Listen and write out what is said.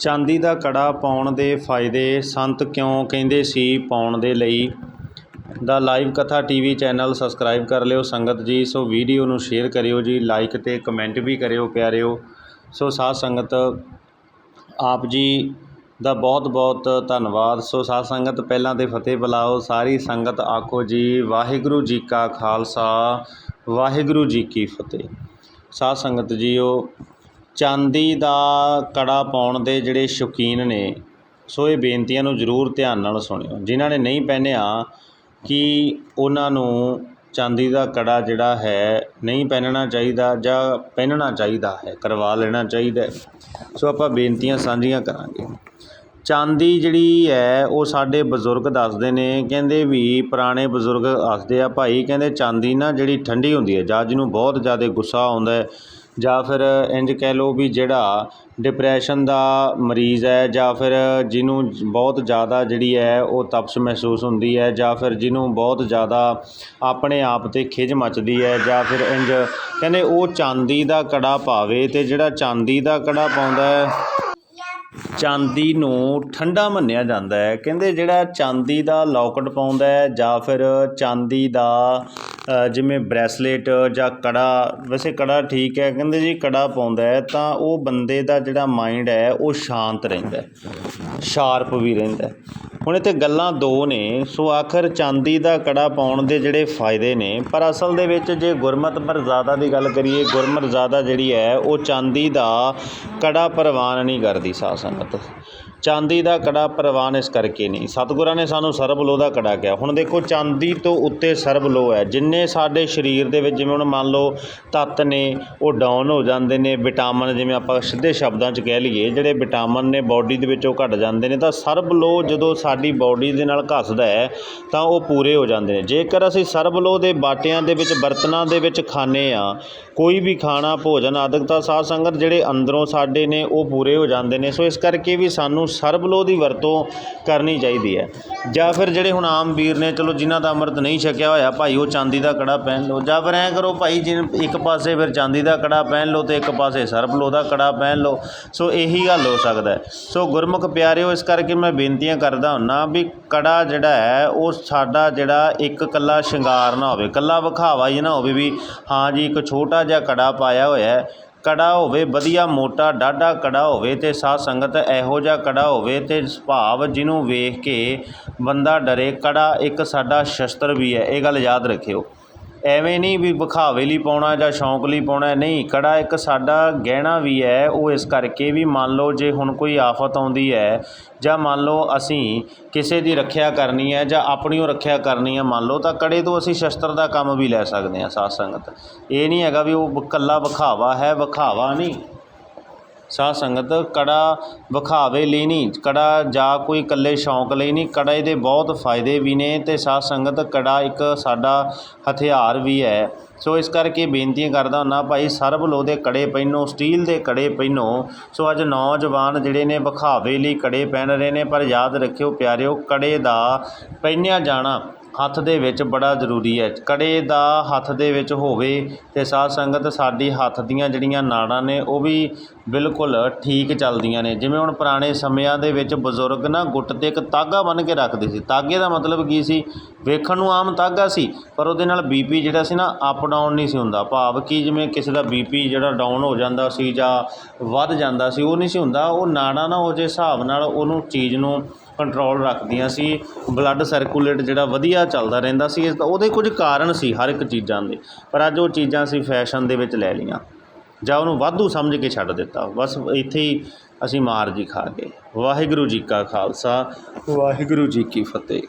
ਚਾਂਦੀ ਦਾ ਕੜਾ ਪਾਉਣ ਦੇ ਫਾਇਦੇ ਸੰਤ ਕਿਉਂ ਕਹਿੰਦੇ ਸੀ ਪਾਉਣ ਦੇ ਲਈ? ਦਾ ਲਾਈਵ ਕਥਾ ਟੀਵੀ ਚੈਨਲ ਸਬਸਕ੍ਰਾਈਬ ਕਰ ਲਿਓ ਸੰਗਤ ਜੀ, ਸੋ ਵੀਡੀਓ ਨੂੰ ਸ਼ੇਅਰ ਕਰਿਓ ਜੀ, ਲਾਈਕ ਤੇ ਕਮੈਂਟ ਵੀ ਕਰਿਓ ਪਿਆਰਿਓ। ਸੋ ਸਾਧ ਸੰਗਤ, ਆਪ ਜੀ ਦਾ ਬਹੁਤ ਬਹੁਤ ਧੰਨਵਾਦ। ਸੋ ਸਾਧ ਸੰਗਤ, ਪਹਿਲਾਂ ਤੇ ਫਤਿਹ ਬੁਲਾਓ, ਸਾਰੀ ਸੰਗਤ ਆਖੋ ਜੀ, ਵਾਹਿਗੁਰੂ ਜੀ ਕਾ ਖਾਲਸਾ, ਵਾਹਿਗੁਰੂ ਜੀ ਕੀ ਫਤਿਹ। ਸਾਧ ਸੰਗਤ ਜੀਓ ਚਾਂਦੀ ਦਾ ਕੜਾ ਪਾਉਣ ਦੇ ਜਿਹੜੇ ਸ਼ੌਕੀਨ ਨੇ, ਸੋ ਇਹ ਬੇਨਤੀਆਂ ਨੂੰ ਜ਼ਰੂਰ ਧਿਆਨ ਨਾਲ ਸੁਣਿਓ। ਜਿਨ੍ਹਾਂ ਨੇ ਨਹੀਂ ਪਹਿਨਿਆ, ਕਿ ਉਹਨਾਂ ਨੂੰ ਚਾਂਦੀ ਦਾ ਕੜਾ ਜਿਹੜਾ ਹੈ, ਨਹੀਂ ਪਹਿਨਣਾ ਚਾਹੀਦਾ ਜਾਂ ਪਹਿਨਣਾ ਚਾਹੀਦਾ ਹੈ, ਕਰਵਾ ਲੈਣਾ ਚਾਹੀਦਾ ਸੋ ਆਪਾਂ ਬੇਨਤੀਆਂ ਸਾਂਝੀਆਂ ਕਰਾਂਗੇ। ਚਾਂਦੀ ਜਿਹੜੀ ਹੈ, ਉਹ ਸਾਡੇ ਬਜ਼ੁਰਗ ਦੱਸਦੇ ਨੇ, ਕਹਿੰਦੇ ਵੀ ਪੁਰਾਣੇ ਬਜ਼ੁਰਗ ਦੱਸਦੇ ਆ, ਭਾਈ, ਕਹਿੰਦੇ ਚਾਂਦੀ ਨਾ ਜਿਹੜੀ ਠੰਡੀ ਹੁੰਦੀ ਹੈ ਜਾਂ ਜਿਹਨੂੰ ਬਹੁਤ ਜ਼ਿਆਦਾ ਗੁੱਸਾ ਆਉਂਦਾ ਹੈ ਜਾਂ ਫਿਰ ਇੰਝ ਕਹਿ ਲਓ ਵੀ ਜਿਹੜਾ ਡਿਪਰੈਸ਼ਨ ਦਾ ਮਰੀਜ਼ ਹੈ ਜਾਂ ਫਿਰ ਜਿਹਨੂੰ ਬਹੁਤ ਜ਼ਿਆਦਾ ਜਿਹੜੀ ਹੈ ਉਹ ਤਪਸ਼ ਮਹਿਸੂਸ ਹੁੰਦੀ ਹੈ ਜਾਂ ਫਿਰ ਜਿਹਨੂੰ ਬਹੁਤ ਜ਼ਿਆਦਾ ਆਪਣੇ ਆਪ 'ਤੇ ਖਿਝ ਮੱਚਦੀ ਹੈ ਜਾਂ ਫਿਰ ਇੰਝ ਕਹਿੰਦੇ ਉਹ ਚਾਂਦੀ ਦਾ ਕੜਾ ਪਾਵੇ ਅਤੇ ਜਿਹੜਾ ਚਾਂਦੀ ਦਾ ਕੜਾ ਪਾਉਂਦਾ ਹੈ, ਚਾਂਦੀ ਨੂੰ ਠੰਡਾ ਮੰਨਿਆ ਜਾਂਦਾ ਹੈ। ਕਹਿੰਦੇ ਜਿਹੜਾ ਚਾਂਦੀ ਦਾ ਲੌਕਟ ਪਾਉਂਦਾ ਹੈ ਜਾਂ ਫਿਰ ਚਾਂਦੀ ਦਾ ਜਿਵੇਂ ਬ੍ਰੈਸਲੇਟ ਜਾਂ ਕੜਾ, ਵੈਸੇ ਕੜਾ ਠੀਕ ਹੈ, ਕਹਿੰਦੇ ਜੀ ਕੜਾ ਪਾਉਂਦਾ ਹੈ, ਤਾਂ ਉਹ ਬੰਦੇ ਦਾ ਜਿਹੜਾ ਮਾਈਂਡ ਹੈ, ਉਹ ਸ਼ਾਂਤ ਰਹਿੰਦਾ ਸ਼ਾਰਪ ਵੀ ਰਹਿੰਦਾ ਹੁਣ ਇੱਥੇ ਗੱਲਾਂ ਦੋ ਨੇ, ਸੋ ਆਖਰ ਚਾਂਦੀ ਦਾ ਕੜਾ ਪਾਉਣ ਦੇ ਜਿਹੜੇ ਫਾਇਦੇ ਨੇ, ਪਰ ਅਸਲ ਦੇ ਵਿੱਚ ਜੇ ਗੁਰਮਤ ਮਰਜ਼ਾਦਾ ਦੀ ਗੱਲ ਕਰੀਏ ਗੁਰਮਰਜ਼ਾਦਾ ਜਿਹੜੀ ਹੈ, ਉਹ ਚਾਂਦੀ ਦਾ ਕੜਾ ਪ੍ਰਵਾਨ ਨਹੀਂ ਕਰਦੀ ਸਾਧ ਸੰਗਤ। ਚਾਂਦੀ ਦਾ ਕੜਾ ਪ੍ਰਵਾਨ ਇਸ ਕਰਕੇ ਨਹੀਂ। ਸਤਿਗੁਰਾਂ ਨੇ ਸਾਨੂੰ ਸਰਬ ਲੋਹ ਦਾ ਕੜਾ ਕਿਹਾ। ਹੁਣ ਦੇਖੋ, ਚਾਂਦੀ ਤੋਂ ਉੱਤੇ ਸਰਬ ਲੋਹ ਹੈ। ਜਿੰਨੇ ਸਾਡੇ ਸਰੀਰ ਦੇ ਵਿੱਚ ਜਿਵੇਂ ਹੁਣ ਮੰਨ ਲਓ ਤੱਤ ਨੇ, ਉਹ ਡਾਊਨ ਹੋ ਜਾਂਦੇ ਨੇ ਵਿਟਾਮਿਨ ਜਿਵੇਂ ਆਪਾਂ ਸਿੱਧੇ ਸ਼ਬਦਾਂ 'ਚ ਕਹਿ ਲਈਏ, ਜਿਹੜੇ ਵਿਟਾਮਿਨ ਨੇ ਬਾਡੀ ਦੇ ਵਿੱਚ ਉਹ ਘਟ ਜਾਂਦੇ ਨੇ, ਤਾਂ ਸਰਬ ਲੋਹ ਜਦੋਂ ਸਾਡੀ ਬਾਡੀ ਦੇ ਨਾਲ ਘਸਦਾ ਹੈ, ਤਾਂ ਉਹ ਪੂਰੇ ਹੋ ਜਾਂਦੇ ਨੇ। ਜੇਕਰ ਅਸੀਂ ਸਰਬ ਲੋਹ ਦੇ ਬਾਟਿਆਂ ਦੇ ਵਿੱਚ, ਬਰਤਨਾਂ ਦੇ ਵਿੱਚ ਖਾਣੇ ਆ ਕੋਈ ਵੀ ਖਾਣਾ, ਭੋਜਨ ਆਦਿਕ, ਤਾਂ ਸਾਧ ਸੰਗਤ ਜਿਹੜੇ ਅੰਦਰੋਂ ਸਾਡੇ ਨੇ, ਉਹ ਪੂਰੇ ਹੋ ਜਾਂਦੇ ਨੇ। ਸੋ ਇਸ ਕਰਕੇ ਵੀ ਸਾਨੂੰ ਸਰਬਲੋਹ ਦੀ ਵਰਤੋਂ ਕਰਨੀ ਚਾਹੀਦੀ ਹੈ। ਜਾਂ ਫਿਰ ਜਿਹੜੇ ਹੁਣ ਆਮ ਵੀਰ ਨੇ, ਚਲੋ ਜਿਨ੍ਹਾਂ ਦਾ ਅੰਮ੍ਰਿਤ ਨਹੀਂ ਛਕਿਆ ਹੋਇਆ, ਭਾਈ ਉਹ ਚਾਂਦੀ ਦਾ ਕੜਾ ਪਹਿਨ ਲਓ। ਜਾਂ ਫਿਰ ਐਂ ਕਰੋ ਭਾਈ ਜਿਨ ਇੱਕ ਪਾਸੇ ਫਿਰ ਚਾਂਦੀ ਦਾ ਕੜਾ ਪਹਿਨ ਲਓ ਤੇ ਇੱਕ ਪਾਸੇ ਸਰਬਲੋਹ ਦਾ ਕੜਾ ਪਹਿਨ ਲਓ। ਸੋ ਇਹੀ ਗੱਲ ਹੋ ਸਕਦਾ ਸੋ ਗੁਰਮੁਖ ਪਿਆਰਿਓ, ਇਸ ਕਰਕੇ ਮੈਂ ਬੇਨਤੀਆਂ ਕਰਦਾ ਹੁੰਨਾ ਵੀ ਕੜਾ ਜਿਹੜਾ ਹੈ, ਉਹ ਸਾਡਾ ਜਿਹੜਾ ਇੱਕ ਕੱਲਾ ਸ਼ਿੰਗਾਰ ਨਾ ਹੋਵੇ ਕੱਲਾ ਵਿਖਾਵਾ ਹੀ ਨਾ ਹੋਵੇ ਵੀ ਹਾਂ ਜੀ, ਇੱਕ ਛੋਟਾ ਜਿਹਾ ਕੜਾ ਪਾਇਆ ਹੋਇਆ ਹੈ। ਕੜਾ ਹੋਵੇ ਵਧੀਆ ਮੋਟਾ, ਡਾਢਾ ਕੜਾ ਹੋਵੇ ਅਤੇ ਸਾਧ ਸੰਗਤ ਇਹੋ ਜਿਹਾ ਕੜਾ ਹੋਵੇ ਅਤੇ ਭਾਵ ਜਿਹਨੂੰ ਵੇਖ ਕੇ ਬੰਦਾ ਡਰੇ। ਕੜਾ ਇੱਕ ਸਾਡਾ ਸ਼ਸਤਰ ਵੀ ਹੈ, ਇਹ ਗੱਲ ਯਾਦ ਰੱਖਿਓ। ਐਵੇਂ ਨਹੀਂ ਵੀ ਵਿਖਾਵੇ ਲਈ ਪਾਉਣਾ ਜਾਂ ਸ਼ੌਂਕ ਲਈ ਪਾਉਣਾ, ਨਹੀਂ, ਕੜਾ ਇੱਕ ਸਾਡਾ ਗਹਿਣਾ ਵੀ ਹੈ, ਉਹ ਇਸ ਕਰਕੇ ਵੀ ਮੰਨ ਲਓ ਜੇ ਹੁਣ ਕੋਈ ਆਫਤ ਆਉਂਦੀ ਹੈ ਜਾਂ ਮੰਨ ਲਓ ਅਸੀਂ ਕਿਸੇ ਦੀ ਰੱਖਿਆ ਕਰਨੀ ਹੈ ਜਾਂ ਆਪਣੀ ਉਹ ਰੱਖਿਆ ਕਰਨੀ ਹੈ ਮੰਨ ਲਓ, ਤਾਂ ਕੜੇ ਤੋਂ ਅਸੀਂ ਸ਼ਸਤਰ ਦਾ ਕੰਮ ਵੀ ਲੈ ਸਕਦੇ ਹਾਂ, ਸਾਧ ਸੰਗਤ। ਇਹ ਨਹੀਂ ਹੈਗਾ ਵੀ ਉਹ ਇਕੱਲਾ ਵਿਖਾਵਾ ਹੈ, ਵਿਖਾਵਾ ਨਹੀਂ। ਸਾਧ ਸੰਗਤ, ਕੜਾ ਵਿਖਾਵੇ ਲਈ ਨਹੀਂ, ਕੜਾ ਜਾਂ ਕੋਈ ਇਕੱਲੇ ਸ਼ੌਂਕ ਲਈ ਨਹੀਂ, ਕੜਾ ਇਹਦੇ ਬਹੁਤ ਫਾਇਦੇ ਵੀ ਨੇ ਅਤੇ ਸਾਧ ਸੰਗਤ, ਕੜਾ ਇੱਕ ਸਾਡਾ ਹਥਿਆਰ ਵੀ ਹੈ। ਸੋ ਇਸ ਕਰਕੇ ਬੇਨਤੀਆਂ ਕਰਦਾ ਹੁੰਦਾ ਭਾਈ, ਸਰਬ ਲੋਹ ਦੇ ਕੜੇ ਪਹਿਨੋ, ਸਟੀਲ ਦੇ ਕੜੇ ਪਹਿਨੋ। ਸੋ ਅੱਜ ਨੌਜਵਾਨ ਜਿਹੜੇ ਨੇ ਵਿਖਾਵੇ ਲਈ ਕੜੇ ਪਹਿਨ ਰਹੇ ਨੇ, ਪਰ ਯਾਦ ਰੱਖਿਓ ਪਿਆਰਿਓ, ਕੜੇ ਦਾ ਪਹਿਨਿਆ ਜਾਣਾ ਹੱਥ ਦੇ ਵਿੱਚ ਬੜਾ ਜ਼ਰੂਰੀ ਹੈ। ਕੜੇ ਦਾ ਹੱਥ ਦੇ ਵਿੱਚ ਹੋਵੇ ਅਤੇ ਸਾਧ ਸੰਗਤ ਸਾਡੀ ਹੱਥ ਦੀਆਂ ਜਿਹੜੀਆਂ ਨਾੜਾਂ ਨੇ, ਉਹ ਵੀ ਬਿਲਕੁਲ ਠੀਕ ਚੱਲਦੀਆਂ ਨੇ। ਜਿਵੇਂ ਹੁਣ ਪੁਰਾਣੇ ਸਮਿਆਂ ਦੇ ਵਿੱਚ ਬਜ਼ੁਰਗ ਨਾ ਗੁੱਟ ਤੇ ਇੱਕ ਤਾਗਾ ਬੰਨ੍ਹ ਕੇ ਰੱਖਦੇ ਸੀ। ਤਾਗੇ ਦਾ ਮਤਲਬ ਕੀ ਸੀ? ਵੇਖਣ ਨੂੰ ਆਮ ਤਾਗਾ ਸੀ, ਪਰ ਉਹਦੇ ਨਾਲ ਬੀਪੀ ਜਿਹੜਾ ਸੀ ਨਾ, ਅਪ ਡਾਊਨ ਨਹੀਂ ਸੀ ਹੁੰਦਾ। ਭਾਵ ਕਿ ਜਿਵੇਂ ਕਿਸੇ ਦਾ ਬੀਪੀ ਜਿਹੜਾ ਡਾਊਨ ਹੋ ਜਾਂਦਾ ਸੀ ਜਾਂ ਵੱਧ ਜਾਂਦਾ ਸੀ, ਉਹ ਨਹੀਂ ਸੀ ਹੁੰਦਾ। ਉਹ ਨਾੜਾਂ ਨਾ ਉਹ ਉਹਦੇ ਹਿਸਾਬ ਨਾਲ ਉਹਨੂੰ ਚੀਜ਼ ਨੂੰ ਕੰਟਰੋਲ ਰੱਖਦੀਆਂ ਸੀ ਬਲੱਡ ਸਰਕੂਲੇਟ ਜਿਹੜਾ ਵਧੀਆ ਚੱਲਦਾ ਰਹਿੰਦਾ ਸੀ ਇਸ ਦਾ ਉਹਦੇ ਕੁਝ ਕਾਰਨ ਸੀ ਹਰ ਇੱਕ ਚੀਜ਼ਾਂ ਦੇ, ਪਰ ਅੱਜ ਉਹ ਚੀਜ਼ਾਂ ਅਸੀਂ ਫੈਸ਼ਨ ਦੇ ਵਿੱਚ ਲੈ ਲਈਆਂ। ਜਾਂ ਉਹਨੂੰ ਵਾਧੂ ਸਮਝ ਕੇ ਛੱਡ ਦਿੱਤਾ। ਬਸ ਇੱਥੇ ਹੀ ਅਸੀਂ ਮਾਰ ਜੀ ਖਾ ਗਏ। ਵਾਹਿਗੁਰੂ ਜੀ ਕਾ ਖਾਲਸਾ, ਵਾਹਿਗੁਰੂ ਜੀ ਕੀ ਫਤਿਹ।